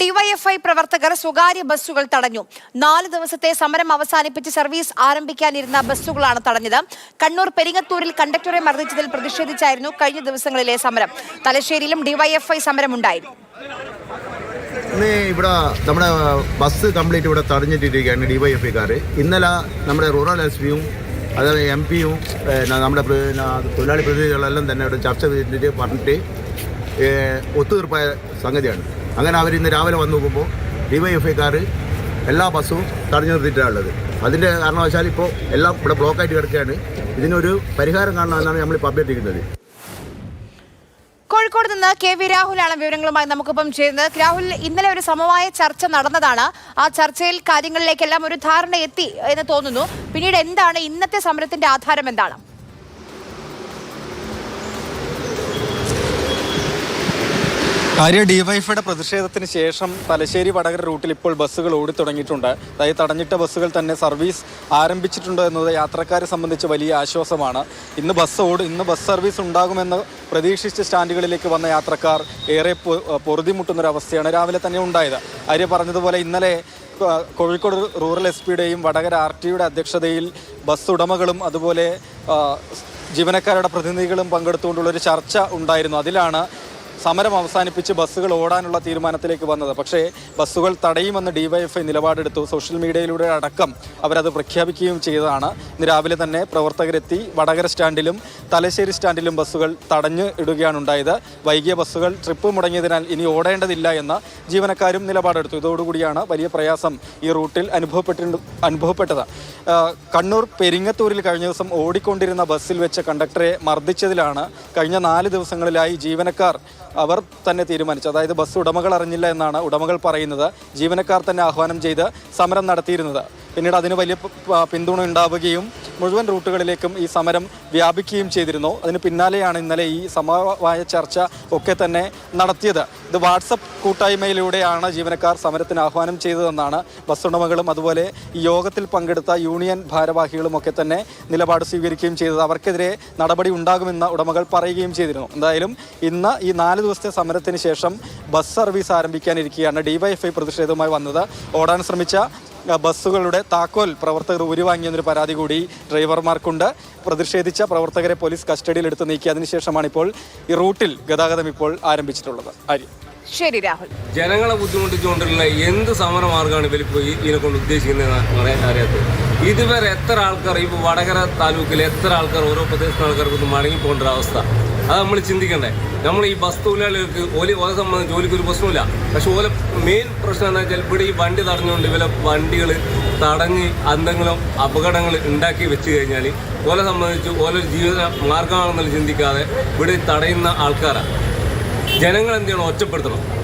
DYFI പ്രവർത്തകർ സ്വകാര്യ ബസ്സുകൾ തടഞ്ഞു. നാല് ദിവസത്തെ സമരം അവസാനിപ്പിച്ച് സർവീസ് ആരംഭിക്കാനിരുന്ന ബസ്സുകളാണ് തടഞ്ഞത്. കണ്ണൂർ പെരിങ്ങത്തൂരിൽ കണ്ടക്ടറെ മർദ്ദിച്ചതിൽ പ്രതിഷേധിച്ചായിരുന്നു കഴിഞ്ഞ ദിവസങ്ങളിലെ സമരം. തലശ്ശേരിയിലും ഡിവൈഎഫ്ഐ സമരമുണ്ടായിരുന്നു. ഇവിടെ നമ്മുടെ ബസ് കംപ്ലീറ്റ് ഇവിടെ തടഞ്ഞിട്ടിരിക്കുകയാണ് ഡിവൈഎഫ്ഐക്കാർ ഇന്നലെ നമ്മുടെ റൂറൽ എസ് പിയും അതുപോലെ എം പിയും നമ്മുടെ തൊഴിലാളി പ്രതിനിധികളെല്ലാം തന്നെ ഇവിടെ ചർച്ച ചെയ്തിട്ട് പറഞ്ഞിട്ട് ഒത്തുതീർപ്പായ സംഗതിയാണ്. അങ്ങനെ അവർ ഇന്ന് രാവിലെ വന്ന് നോക്കുമ്പോൾ ഡിവൈഎഫ്ഐക്കാർ എല്ലാ ബസ്സും തടഞ്ഞു നിർത്തിയിട്ടാണ് ഉള്ളത്. അതിന്റെ കാരണവശാൽ ഇപ്പോൾ എല്ലാം ഇവിടെ ബ്ലോക്കായിട്ട് കിടക്കുകയാണ്. ഇതിനൊരു പരിഹാരം കാണണമെന്നാണ് നമ്മൾ ഇപ്പോൾ അഭ്യർത്ഥിക്കുന്നത് കോഴിക്കോട് നിന്ന് കെ വി രാഹുലാണ് വിവരങ്ങളുമായി നമുക്കിപ്പം ചേരുന്നത്. രാഹുൽ ഇന്നലെ ഒരു സമവായ ചർച്ച നടന്നതാണ്. ആ ചർച്ചയിൽ കാര്യങ്ങളിലേക്കെല്ലാം ഒരു ധാരണ എത്തി എന്ന് തോന്നുന്നു. പിന്നീട് എന്താണ് ഇന്നത്തെ സമരത്തിന്റെ ആധാരം എന്താണ്? ആര്യ ഡിവൈഫൈയുടെ പ്രതിഷേധത്തിന് ശേഷം തലശ്ശേരി വടകര റൂട്ടിൽ ഇപ്പോൾ ബസ്സുകൾ ഓടിത്തുടങ്ങിയിട്ടുണ്ട് അതായത് തടഞ്ഞിട്ട ബസ്സുകൾ തന്നെ സർവീസ് ആരംഭിച്ചിട്ടുണ്ട് എന്നത് യാത്രക്കാരെ സംബന്ധിച്ച് വലിയ ആശ്വാസമാണ്. ഇന്ന് ബസ് ഓട് ഇന്ന് ബസ് സർവീസ് ഉണ്ടാകുമെന്ന് പ്രതീക്ഷിച്ച സ്റ്റാൻഡുകളിലേക്ക് വന്ന യാത്രക്കാർ ഏറെ പൊറുതിമുട്ടുന്നൊരവസ്ഥയാണ് രാവിലെ തന്നെ ഉണ്ടായത്. ആര്യ പറഞ്ഞതുപോലെ ഇന്നലെ കോഴിക്കോട് റൂറൽ എസ് പിയുടെയും വടകര ആർ ടിയുടെ അധ്യക്ഷതയിൽ ബസ് ഉടമകളും അതുപോലെ ജീവനക്കാരുടെ പ്രതിനിധികളും പങ്കെടുത്തുകൊണ്ടുള്ള ഒരു ചർച്ച ഉണ്ടായിരുന്നു. അതിലാണ് സമരം അവസാനിപ്പിച്ച് ബസ്സുകൾ ഓടാനുള്ള തീരുമാനത്തിലേക്ക് വന്നത്. പക്ഷേ ബസ്സുകൾ തടയുമെന്ന് ഡിവൈഎഫ്ഐ നിലപാടെടുത്തു. സോഷ്യൽ മീഡിയയിലൂടെ അടക്കം അവരത് പ്രഖ്യാപിക്കുകയും ചെയ്തതാണ്. ഇന്ന് രാവിലെ തന്നെ പ്രവർത്തകരെത്തി വടകര സ്റ്റാൻഡിലും തലശ്ശേരി സ്റ്റാൻഡിലും ബസ്സുകൾ തടഞ്ഞു ഇടുകയാണ് ഉണ്ടായത്. വൈകിയ ബസ്സുകൾ ട്രിപ്പ് മുടങ്ങിയതിനാൽ ഇനി ഓടേണ്ടതില്ല എന്ന് ജീവനക്കാരും നിലപാടെടുത്തു. ഇതോടുകൂടിയാണ് വലിയ പ്രയാസം ഈ റൂട്ടിൽ അനുഭവപ്പെട്ടി അനുഭവപ്പെട്ടത്. കണ്ണൂർ പെരിങ്ങത്തൂരിൽ കഴിഞ്ഞ ദിവസം ഓടിക്കൊണ്ടിരുന്ന ബസ്സിൽ വെച്ച് കണ്ടക്ടറെ മർദ്ദിച്ചതിലാണ് കഴിഞ്ഞ നാല് ദിവസങ്ങളിലായി ജീവനക്കാർ അവർ തന്നെ തീരുമാനിച്ചു. അതായത് ബസ് ഉടമകൾ അറിഞ്ഞില്ല എന്നാണ് ഉടമകൾ പറയുന്നത്. ജീവനക്കാർ തന്നെ ആഹ്വാനം ചെയ്ത് സമരം നടത്തിയിരുന്നത്. പിന്നീട് അതിന് വലിയ പിന്തുണ ഉണ്ടാവുകയും മുഴുവൻ റൂട്ടുകളിലേക്കും ഈ സമരം വ്യാപിക്കുകയും ചെയ്തിരുന്നു. അതിന് പിന്നാലെയാണ് ഇന്നലെ ഈ സമവായ ചർച്ച ഒക്കെ തന്നെ നടത്തിയത്. ഇത് വാട്സപ്പ് കൂട്ടായ്മയിലൂടെയാണ് ജീവനക്കാർ സമരത്തിന് ആഹ്വാനം ചെയ്തതെന്നാണ് ബസ് ഉടമകളും അതുപോലെ ഈ യോഗത്തിൽ പങ്കെടുത്ത യൂണിയൻ ഭാരവാഹികളും ഒക്കെ തന്നെ നിലപാട് സ്വീകരിക്കുകയും ചെയ്തത്. അവർക്കെതിരെ നടപടി ഉണ്ടാകുമെന്ന് ഉടമകൾ പറയുകയും ചെയ്തിരുന്നു. എന്തായാലും ഇന്ന് ഈ നാല് ദിവസത്തെ സമരത്തിന് ശേഷം ബസ് സർവീസ് ആരംഭിക്കാനിരിക്കുകയാണ്. ഡിവൈഎഫ്ഐ പ്രതിഷേധവുമായി വന്നത്. ഓടാൻ ശ്രമിച്ച ബസ്സുകളുടെ താക്കോൽ പ്രവർത്തകർ ഉരുവാങ്ങിയെന്നൊരു പരാതി കൂടി ഡ്രൈവർമാർക്കുണ്ട്. പ്രതിഷേധിച്ച പ്രവർത്തകരെ പോലീസ് കസ്റ്റഡിയിലെടുത്ത് നീക്കി അതിനുശേഷമാണ് ഇപ്പോൾ ഈ റൂട്ടിൽ ഗതാഗതം ഇപ്പോൾ ആരംഭിച്ചിട്ടുള്ളത്. ആര്യ. ശരി രാഹുൽ. ജനങ്ങളെ ബുദ്ധിമുട്ടിച്ചുകൊണ്ടുള്ള എന്ത് സമരമാർഗമാണ് ഇവരിപ്പോൾ ഇതിനെ കൊണ്ട് ഉദ്ദേശിക്കുന്നത് അറിയാത്തത്? ഇതുവരെ എത്ര ആൾക്കാർ ഇപ്പോൾ വടകര താലൂക്കിൽ എത്ര ആൾക്കാർ ഓരോ പ്രദേശത്തെ ആൾക്കാർക്ക് ഒന്ന് മടങ്ങി പോകേണ്ട ഒരു അവസ്ഥ? അത് നമ്മൾ ചിന്തിക്കണ്ടേ. നമ്മൾ ഈ ബസ് തൊഴിലാളികൾക്ക് ഓൽ ഓലെ സംബന്ധിച്ച് ജോലിക്ക് ഒരു പ്രശ്നമില്ല പക്ഷെ ഓലെ മെയിൻ പ്രശ്നം എന്താ വെച്ചാൽ ഇവിടെ ഈ വണ്ടി തടഞ്ഞുകൊണ്ട് ഇവരെ വണ്ടികൾ തടഞ്ഞ് എന്തെങ്കിലും അപകടങ്ങൾ ഉണ്ടാക്കി വെച്ച് കഴിഞ്ഞാൽ ഓലെ സംബന്ധിച്ച് ഓല ജീവിത മാർഗമാണെന്നുള്ള ചിന്തിക്കാതെ ഇവിടെ തടയുന്ന ആൾക്കാരാണ് ജനങ്ങൾ എന്ത് ചെയ്യണം? ഒറ്റപ്പെടുത്തണം.